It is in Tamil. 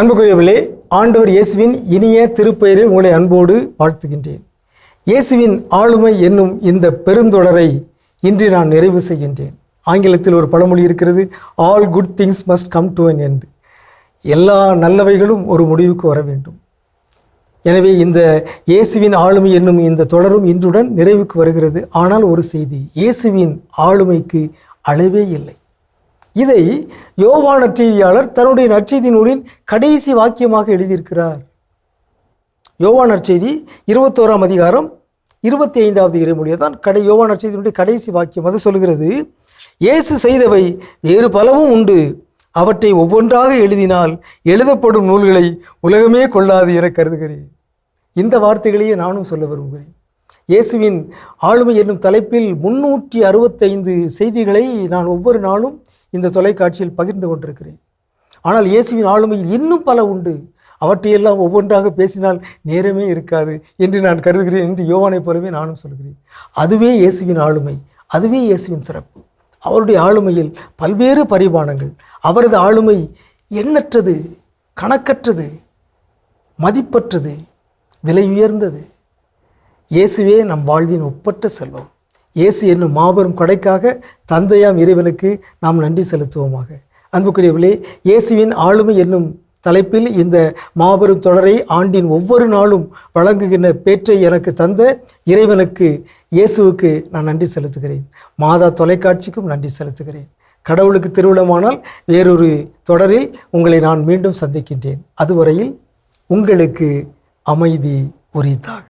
அன்புக்குரியவர்களே ஆண்டவர் இயேசுவின் இனிய திருப்பெயரில் உங்களை அன்போடு வாழ்த்துகின்றேன். இயேசுவின் ஆளுமை என்னும் இந்த பெருந்தொடரை இன்று நான் நிறைவு செய்கின்றேன். ஆங்கிலத்தில் ஒரு பழமொழி இருக்கிறது all good things must come to an end எல்லா நல்லவைகளும் ஒரு முடிவுக்கு வர வேண்டும். எனவே இந்த இயேசுவின் ஆளுமை என்னும் இந்த தொடரும் இன்றுடன் நிறைவுக்கு வருகிறது. ஆனால் ஒரு செய்தி இயேசுவின் ஆளுமைக்கு அளவே இல்லை. இதை யோவான் நற்செய்தியாளர் தன்னுடைய நற்செய்தி நூலின் கடைசி வாக்கியமாக எழுதியிருக்கிறார். யோவான் நற்செய்தி இருபத்தோராம் அதிகாரம் இருபத்தி ஐந்தாவது இறைமொழியை தான் கடை யோவான் நற்செய்தியினுடைய கடைசி வாக்கியம் அது சொல்கிறது இயேசு செய்தவை வேறு பலவும் உண்டு. அவற்றை ஒவ்வொன்றாக எழுதினால் எழுதப்படும் நூல்களை உலகமே கொள்ளாது என கருதுகிறேன். இந்த வார்த்தைகளையே நானும் சொல்ல விரும்புகிறேன். இயேசுவின் ஆளுமை என்னும் தலைப்பில் முன்னூற்றி அறுபத்தைந்து செய்திகளை நான் ஒவ்வொரு நாளும் இந்த தொலைக்காட்சியில் பகிர்ந்து கொண்டிருக்கிறேன். ஆனால் இயேசுவின் ஆளுமையில் இன்னும் பல உண்டு. அவற்றையெல்லாம் ஒவ்வொன்றாக பேசினால் நேரமே இருக்காது என்று நான் கருதுகிறேன் என்று யோவானை போலவே நானும் சொல்கிறேன். அதுவே இயேசுவின் ஆளுமை அதுவே இயேசுவின் சிறப்பு. அவருடைய ஆளுமையில் பல்வேறு பரிமாணங்கள் அவரது ஆளுமை எண்ணற்றது கணக்கற்றது மதிப்பற்றது விலை உயர்ந்தது. இயேசுவே நம் வாழ்வின் ஒப்பற்ற செல்வம். இயேசு என்னும் மாபெரும் கொடைக்காக தந்தையாம் இறைவனுக்கு நாம் நன்றி செலுத்துவோமாக. அன்புக்குரியவர்களே இயேசுவின் ஆளுமை என்னும் தலைப்பில் இந்த மாபெரும் தொடரை ஆண்டின் ஒவ்வொரு நாளும் வழங்குகின்ற பேற்றை எனக்கு தந்த இறைவனுக்கு இயேசுவுக்கு நான் நன்றி செலுத்துகிறேன். மாதா தொலைக்காட்சிக்கும் நன்றி செலுத்துகிறேன். கடவுளுக்கு திருவிழமானால் வேறொரு தொடரில் உங்களை நான் மீண்டும் சந்திக்கின்றேன். அதுவரையில் உங்களுக்கு அமைதி உரித்தாக.